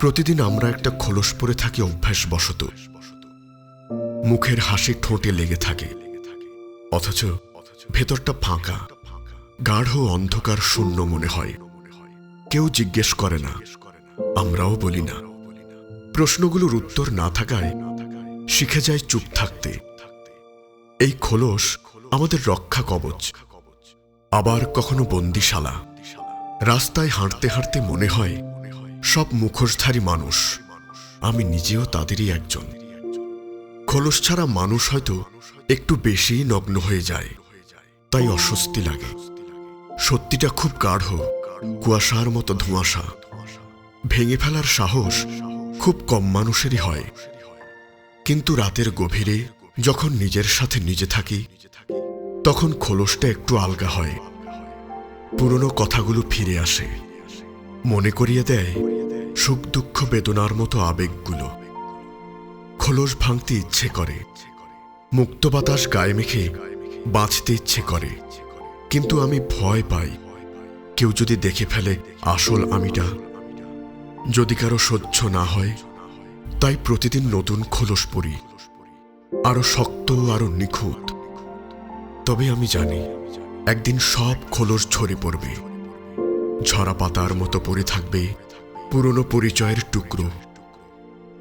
প্রতিদিন আমরা একটা খোলস পরে থাকি অভ্যাসবশত। মুখের হাসি ঠোঁটে লেগে থাকে। অথচ ভেতরটা ফাঁকা। গাঢ় অন্ধকার শূন্য মনে হয়। কেউ জিজ্ঞেস করে না। আমরাও বলি না। প্রশ্নগুলোর উত্তর না থাকায় শিখে যায় চুপ থাকতে। এই খোলস আমাদের রক্ষা কবচ। আবার কখনো বন্দিশালা। রাস্তায় হাঁটতে হাঁটতে মনে হয় সব মুখোশধারী মানুষ। আমি নিজেও তাদেরই একজন। খোলস ছাড়া মানুষ হয়তো একটু বেশি নগ্ন হয়ে যায়। তাই অস্বস্তি লাগে। সত্যিটা খুব গাঢ়, কুয়াশার মতো ধোঁয়াশা। ভেঙে ফেলার সাহস খুব কম মানুষেরই হয়। কিন্তু রাতের গভীরে যখন নিজের সাথে নিজে থাকি, তখন খোলসটা একটু আলগা হয়। পুরনো কথাগুলো ফিরে আসে। মনে করিয়ে দেয় সুখ দুঃখ বেদনার মতো আবেগগুলো। খোলস ভাঙতে ইচ্ছে করে। মুক্ত বাতাস গায়ে মেখে বাঁচতে ইচ্ছে করে। কিন্তু আমি ভয় পাই। কেউ যদি দেখে ফেলে আসল আমিটা। যদি কারও সহ্য না হয়, তাই প্রতিদিন নতুন খোলস পড়ি আরও শক্ত, আরও নিখুঁত। তবে আমি জানি, একদিন সব খোলস ঝরে পড়বে। ঝরা পাতার মতো পড়ে থাকবে পুরনো পরিচয়ের টুকরো।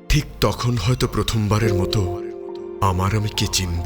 ঠিক তখন হয়তো প্রথমবারের মতো আমার আমি কে চিনব?